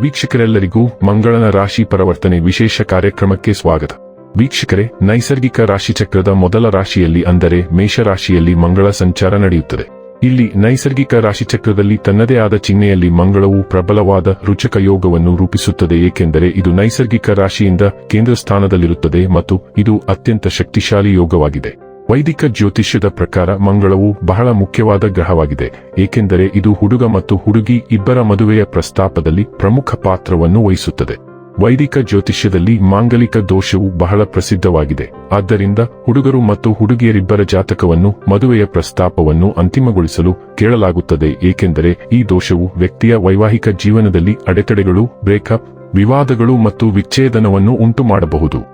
ವೀಕ್ಷಕರೆಲ್ಲರಿಗೂ ಮಂಗಳನ ರಾಶಿ ಪರವರ್ತನೆ ವಿಶೇಷ ಕಾರ್ಯಕ್ರಮಕ್ಕೆ ಸ್ವಾಗತ. ವೀಕ್ಷಕರೇ, ನೈಸರ್ಗಿಕ ರಾಶಿಚಕ್ರದ ಮೊದಲ ರಾಶಿಯಲ್ಲಿ ಅಂದರೆ ಮೇಷರಾಶಿಯಲ್ಲಿ ಮಂಗಳ ಸಂಚಾರ ನಡೆಯುತ್ತದೆ. ಇಲ್ಲಿ ನೈಸರ್ಗಿಕ ರಾಶಿಚಕ್ರದಲ್ಲಿ ತನ್ನದೇ ಆದ ಚಿಹ್ನೆಯಲ್ಲಿ ಮಂಗಳವು ಪ್ರಬಲವಾದ ರುಚಕ ಯೋಗವನ್ನು ರೂಪಿಸುತ್ತದೆ, ಏಕೆಂದರೆ ಇದು ನೈಸರ್ಗಿಕ ರಾಶಿಯಿಂದ ಕೇಂದ್ರ ಸ್ಥಾನದಲ್ಲಿರುತ್ತದೆ ಮತ್ತು ಇದು ಅತ್ಯಂತ ಶಕ್ತಿಶಾಲಿ ಯೋಗವಾಗಿದೆ. ವೈದಿಕ ಜ್ಯೋತಿಷ್ಯದ ಪ್ರಕಾರ ಮಂಗಳವು ಬಹಳ ಮುಖ್ಯವಾದ ಗ್ರಹವಾಗಿದೆ, ಏಕೆಂದರೆ ಇದು ಹುಡುಗ ಮತ್ತು ಹುಡುಗಿ ಇಬ್ಬರ ಮದುವೆಯ ಪ್ರಸ್ತಾಪದಲ್ಲಿ ಪ್ರಮುಖ ಪಾತ್ರವನ್ನು ವಹಿಸುತ್ತದೆ. ವೈದಿಕ ಜ್ಯೋತಿಷ್ಯದಲ್ಲಿ ಮಾಂಗಲಿಕ ದೋಷವು ಬಹಳ ಪ್ರಸಿದ್ಧವಾಗಿದೆ, ಆದ್ದರಿಂದ ಹುಡುಗರು ಮತ್ತು ಹುಡುಗಿಯರಿಬ್ಬರ ಜಾತಕವನ್ನು, ಮದುವೆಯ ಪ್ರಸ್ತಾಪವನ್ನು ಅಂತಿಮಗೊಳಿಸಲು ಕೇಳಲಾಗುತ್ತದೆ, ಏಕೆಂದರೆ ಈ ದೋಷವು ವ್ಯಕ್ತಿಯ ವೈವಾಹಿಕ ಜೀವನದಲ್ಲಿ ಅಡೆತಡೆಗಳು, ಬ್ರೇಕಪ್, ವಿವಾದಗಳು ಮತ್ತು ವಿಚ್ಛೇದನವನ್ನು ಉಂಟುಮಾಡಬಹುದು.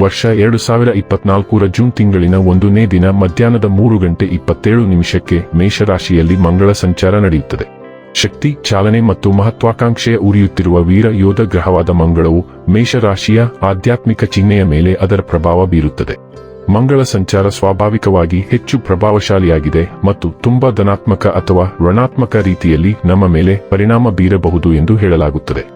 ವರ್ಷ ಎರಡು ಸಾವಿರ ಇಪ್ಪತ್ನಾಲ್ಕರ ಜೂನ್ ತಿಂಗಳಿನ ಒಂದನೇ ದಿನ ಮಧ್ಯಾಹ್ನದ ಮೂರು ಗಂಟೆ ಇಪ್ಪತ್ತೇಳು ನಿಮಿಷಕ್ಕೆ ಮೇಷರಾಶಿಯಲ್ಲಿ ಮಂಗಳ ಸಂಚಾರ ನಡೆಯುತ್ತದೆ. ಶಕ್ತಿ, ಚಾಲನೆ ಮತ್ತು ಮಹತ್ವಾಕಾಂಕ್ಷೆಯ ಉರಿಯುತ್ತಿರುವ ವೀರ ಯೋಧ ಗ್ರಹವಾದ ಮಂಗಳವು ಮೇಷರಾಶಿಯ ಆಧ್ಯಾತ್ಮಿಕ ಚಿಹ್ನೆಯ ಮೇಲೆ ಅದರ ಪ್ರಭಾವ ಬೀರುತ್ತದೆ. ಮಂಗಳ ಸಂಚಾರ ಸ್ವಾಭಾವಿಕವಾಗಿ ಹೆಚ್ಚು ಪ್ರಭಾವಶಾಲಿಯಾಗಿದೆ ಮತ್ತು ತುಂಬಾ ಧನಾತ್ಮಕ ಅಥವಾ ಋಣಾತ್ಮಕ ರೀತಿಯಲ್ಲಿ ನಮ್ಮ ಮೇಲೆ ಪರಿಣಾಮ ಬೀರಬಹುದು ಎಂದು ಹೇಳಲಾಗುತ್ತದೆ.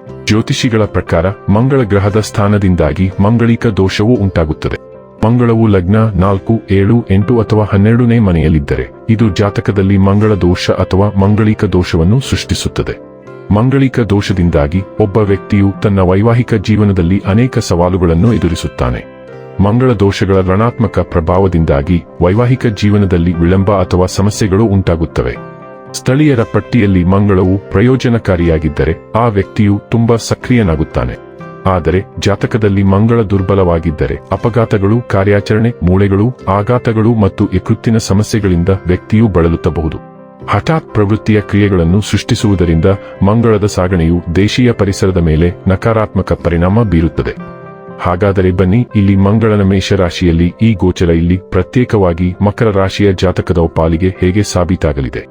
ಜ್ಯೋತಿಷಿಗಳ ಪ್ರಕಾರ ಮಂಗಳ ಗ್ರಹದ ಸ್ಥಾನದಿಂದಾಗಿ ಮಂಗಳಿಕ ದೋಷವೂ ಉಂಟಾಗುತ್ತದೆ. ಮಂಗಳವು ಲಗ್ನ ನಾಲ್ಕು, ಏಳು, ಎಂಟು ಅಥವಾ ಹನ್ನೆರಡನೇ ಮನೆಯಲ್ಲಿದ್ದರೆ, ಇದು ಜಾತಕದಲ್ಲಿ ಮಂಗಳ ದೋಷ ಅಥವಾ ಮಂಗಳಿಕ ದೋಷವನ್ನು ಸೃಷ್ಟಿಸುತ್ತದೆ. ಮಂಗಳಿಕ ದೋಷದಿಂದಾಗಿ ಒಬ್ಬ ವ್ಯಕ್ತಿಯು ತನ್ನ ವೈವಾಹಿಕ ಜೀವನದಲ್ಲಿ ಅನೇಕ ಸವಾಲುಗಳನ್ನು ಎದುರಿಸುತ್ತಾನೆ. ಮಂಗಳ ದೋಷಗಳ ಋಣಾತ್ಮಕ ಪ್ರಭಾವದಿಂದಾಗಿ ವೈವಾಹಿಕ ಜೀವನದಲ್ಲಿ ವಿಳಂಬ ಅಥವಾ ಸಮಸ್ಯೆಗಳು ಉಂಟಾಗುತ್ತವೆ. ಸ್ಥಳೀಯರ ಪಟ್ಟಿಯಲ್ಲಿ ಮಂಗಳವು ಪ್ರಯೋಜನಕಾರಿಯಾಗಿದ್ದರೆ ಆ ವ್ಯಕ್ತಿಯು ತುಂಬಾ ಸಕ್ರಿಯನಾಗುತ್ತಾನೆ. ಆದರೆ ಜಾತಕದಲ್ಲಿ ಮಂಗಳ ದುರ್ಬಲವಾಗಿದ್ದರೆ ಅಪಘಾತಗಳು, ಕಾರ್ಯಾಚರಣೆ, ಮೂಳೆಗಳು, ಆಘಾತಗಳು ಮತ್ತು ಯಕೃತ್ತಿನ ಸಮಸ್ಯೆಗಳಿಂದ ವ್ಯಕ್ತಿಯು ಬಳಲುತ್ತಬಹುದು. ಹಠಾತ್ ಪ್ರವೃತ್ತಿಯ ಕ್ರಿಯೆಗಳನ್ನು ಸೃಷ್ಟಿಸುವುದರಿಂದ ಮಂಗಳದ ಸಾಗಣೆಯು ದೇಶೀಯ ಪರಿಸರದ ಮೇಲೆ ನಕಾರಾತ್ಮಕ ಪರಿಣಾಮ ಬೀರುತ್ತದೆ. ಹಾಗಾದರೆ ಬನ್ನಿ, ಇಲ್ಲಿ ಮಂಗಳನ ಮೇಷರಾಶಿಯಲ್ಲಿ ಈ ಗೋಚರ ಇಲ್ಲಿ ಪ್ರತ್ಯೇಕವಾಗಿ ಮಕರ ರಾಶಿಯ ಜಾತಕದ ಪಾಲಿಗೆ ಹೇಗೆ ಸಾಬೀತಾಗಲಿದೆ?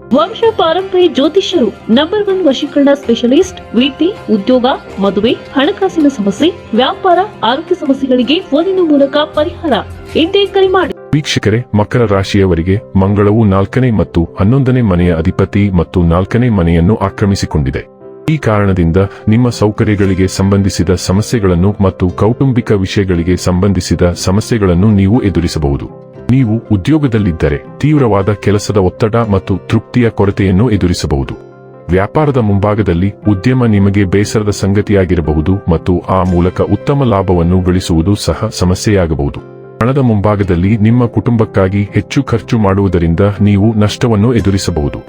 ವಂಶ ಪಾರಂಪರ್ಯ ಜ್ಯೋತಿಷ್ಯರು ನಂಬರ್ ಒನ್ ವಶೀಕರಣ ಸ್ಪೆಷಲಿಸ್ಟ್ ವೃತ್ತಿ ಉದ್ಯೋಗ, ಮದುವೆ, ಹಣಕಾಸಿನ ಸಮಸ್ಯೆ, ವ್ಯಾಪಾರ, ಆರೋಗ್ಯ ಸಮಸ್ಯೆಗಳಿಗೆ ಫೋನಿನ ಮೂಲಕ ಪರಿಹಾರ. ಎಂದೇ ಕರೆ ಮಾಡಿ. ವೀಕ್ಷಕರೇ, ಮಕರ ರಾಶಿಯವರಿಗೆ ಮಂಗಳವು ನಾಲ್ಕನೇ ಮತ್ತು ಹನ್ನೊಂದನೇ ಮನೆಯ ಅಧಿಪತಿ ಮತ್ತು ನಾಲ್ಕನೇ ಮನೆಯನ್ನು ಆಕ್ರಮಿಸಿಕೊಂಡಿದೆ. ಈ ಕಾರಣದಿಂದ ನಿಮ್ಮ ಸೌಕರ್ಯಗಳಿಗೆ ಸಂಬಂಧಿಸಿದ ಸಮಸ್ಯೆಗಳನ್ನು ಮತ್ತು ಕೌಟುಂಬಿಕ ವಿಷಯಗಳಿಗೆ ಸಂಬಂಧಿಸಿದ ಸಮಸ್ಯೆಗಳನ್ನು ನೀವು ಎದುರಿಸಬಹುದು. ನೀವು ಉದ್ಯೋಗದಲ್ಲಿದ್ದರೆ ತೀವ್ರವಾದ ಕೆಲಸದ ಒತ್ತಡ ಮತ್ತು ತೃಪ್ತಿಯ ಕೊರತೆಯನ್ನು ಎದುರಿಸಬಹುದು. ವ್ಯಾಪಾರದ ಮುಂಭಾಗದಲ್ಲಿ ಉದ್ಯಮ ನಿಮಗೆ ಬೇಸರದ ಸಂಗತಿಯಾಗಿರಬಹುದು ಮತ್ತು ಆ ಮೂಲಕ ಉತ್ತಮ ಲಾಭವನ್ನು ಗಳಿಸುವುದು ಸಹ ಸಮಸ್ಯೆಯಾಗಬಹುದು. ಹಣದ ಮುಂಭಾಗದಲ್ಲಿ ನಿಮ್ಮ ಕುಟುಂಬಕ್ಕಾಗಿ ಹೆಚ್ಚು ಖರ್ಚು ಮಾಡುವುದರಿಂದ ನೀವು ನಷ್ಟವನ್ನು ಎದುರಿಸಬಹುದು.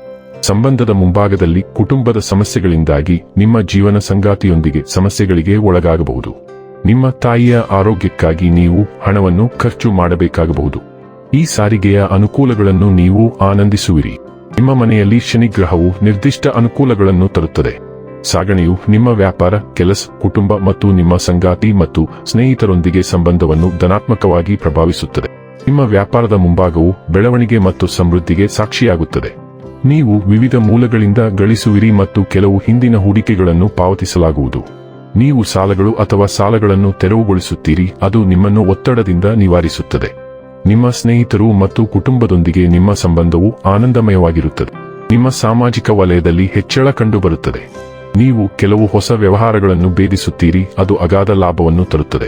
ಸಂಬಂಧದ ಮುಂಭಾಗದಲ್ಲಿ ಕುಟುಂಬದ ಸಮಸ್ಯೆಗಳಿಂದಾಗಿ ನಿಮ್ಮ ಜೀವನ ಸಂಗಾತಿಯೊಂದಿಗೆ ಸಮಸ್ಯೆಗಳಿಗೆ ಒಳಗಾಗಬಹುದು. ನಿಮ್ಮ ತಾಯಿಯ ಆರೋಗ್ಯಕ್ಕಾಗಿ ನೀವು ಹಣವನ್ನು ಖರ್ಚು ಮಾಡಬೇಕಾಗಬಹುದು. ಈ ಸಾರಿಗೆಯ ಅನುಕೂಲಗಳನ್ನು ನೀವು ಆನಂದಿಸುವಿರಿ. ನಿಮ್ಮ ಮನೆಯಲ್ಲಿ ಶನಿ ಗ್ರಹವು ನಿರ್ದಿಷ್ಟ ಅನುಕೂಲಗಳನ್ನು ತರುತ್ತದೆ. ಸಾಗಣೆಯು ನಿಮ್ಮ ವ್ಯಾಪಾರ, ಕೆಲಸ, ಕುಟುಂಬ ಮತ್ತು ನಿಮ್ಮ ಸಂಗಾತಿ ಮತ್ತು ಸ್ನೇಹಿತರೊಂದಿಗೆ ಸಂಬಂಧವನ್ನು ಧನಾತ್ಮಕವಾಗಿ ಪ್ರಭಾವಿಸುತ್ತದೆ. ನಿಮ್ಮ ವ್ಯಾಪಾರದ ಮುಂಭಾಗವು ಬೆಳವಣಿಗೆ ಮತ್ತು ಸಮೃದ್ಧಿಗೆ ಸಾಕ್ಷಿಯಾಗುತ್ತದೆ. ನೀವು ವಿವಿಧ ಮೂಲಗಳಿಂದ ಗಳಿಸುವಿರಿ ಮತ್ತು ಕೆಲವು ಹಿಂದಿನ ಹೂಡಿಕೆಗಳನ್ನು ಪಾವತಿಸಲಾಗುವುದು. ನೀವು ಸಾಲಗಳು ಅಥವಾ ಸಾಲಗಳನ್ನು ತೆರವುಗೊಳಿಸುತ್ತೀರಿ, ಅದು ನಿಮ್ಮನ್ನು ಒತ್ತಡದಿಂದ ನಿವಾರಿಸುತ್ತದೆ. ನಿಮ್ಮ ಸ್ನೇಹಿತರು ಮತ್ತು ಕುಟುಂಬದೊಂದಿಗೆ ನಿಮ್ಮ ಸಂಬಂಧವು ಆನಂದಮಯವಾಗಿರುತ್ತದೆ. ನಿಮ್ಮ ಸಾಮಾಜಿಕ ವಲಯದಲ್ಲಿ ಹೆಚ್ಚಳ ಕಂಡುಬರುತ್ತದೆ. ನೀವು ಕೆಲವು ಹೊಸ ವ್ಯವಹಾರಗಳನ್ನು ಭೇದಿಸುತ್ತೀರಿ, ಅದು ಅಗಾಧ ಲಾಭವನ್ನು ತರುತ್ತದೆ.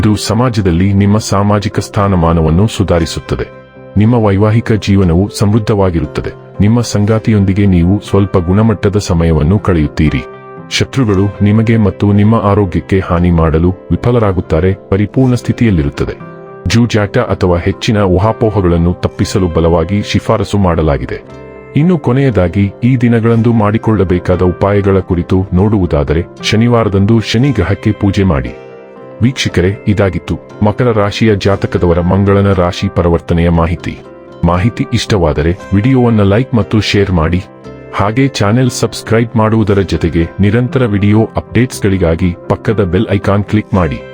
ಇದು ಸಮಾಜದಲ್ಲಿ ನಿಮ್ಮ ಸಾಮಾಜಿಕ ಸ್ಥಾನಮಾನವನ್ನು ಸುಧಾರಿಸುತ್ತದೆ. ನಿಮ್ಮ ವೈವಾಹಿಕ ಜೀವನವು ಸಮೃದ್ಧವಾಗಿರುತ್ತದೆ. ನಿಮ್ಮ ಸಂಗಾತಿಯೊಂದಿಗೆ ನೀವು ಸ್ವಲ್ಪ ಗುಣಮಟ್ಟದ ಸಮಯವನ್ನು ಕಳೆಯುತ್ತೀರಿ. ಶತ್ರುಗಳು ನಿಮಗೆ ಮತ್ತು ನಿಮ್ಮ ಆರೋಗ್ಯಕ್ಕೆ ಹಾನಿ ಮಾಡಲು ವಿಫಲರಾಗುತ್ತಾರೆ, ಪರಿಪೂರ್ಣ ಸ್ಥಿತಿಯಲ್ಲಿರುತ್ತದೆ. ಜೂಜಾಟ ಅಥವಾ ಹೆಚ್ಚಿನ ಊಹಾಪೋಹಗಳನ್ನು ತಪ್ಪಿಸಲು ಬಲವಾಗಿ ಶಿಫಾರಸು ಮಾಡಲಾಗಿದೆ. ಇನ್ನು ಕೊನೆಯದಾಗಿ, ಈ ದಿನಗಳಂದು ಮಾಡಿಕೊಳ್ಳಬೇಕಾದ ಉಪಾಯಗಳ ಕುರಿತು ನೋಡುವುದಾದರೆ, ಶನಿವಾರದಂದು ಶನಿ ಗ್ರಹಕ್ಕೆ ಪೂಜೆ ಮಾಡಿ. ವೀಕ್ಷಕರೇ, ಇದಾಗಿತ್ತು. ಮಕರ ರಾಶಿಯ ಜಾತಕದವರ ಮಂಗಳನ ರಾಶಿ ಪರಿವರ್ತನೆಯ ಮಾಹಿತಿ. ಮಾಹಿತಿ ಇಷ್ಟವಾದರೆ, ವಿಡಿಯೋವನ್ನು ಲೈಕ್ ಮತ್ತು ಶೇರ್ ಮಾಡಿ. ಹಾಗೆ ಚಾನೆಲ್ ಸಬ್ಸ್ಕ್ರೈಬ್ ಮಾಡುವುದರ ಜೊತೆಗೆ ನಿರಂತರ ವಿಡಿಯೋ ಅಪ್ಡೇಟ್ಸ್ಗಳಿಗಾಗಿ ಪಕ್ಕದ ಬೆಲ್ ಐಕಾನ್ ಕ್ಲಿಕ್ ಮಾಡಿ.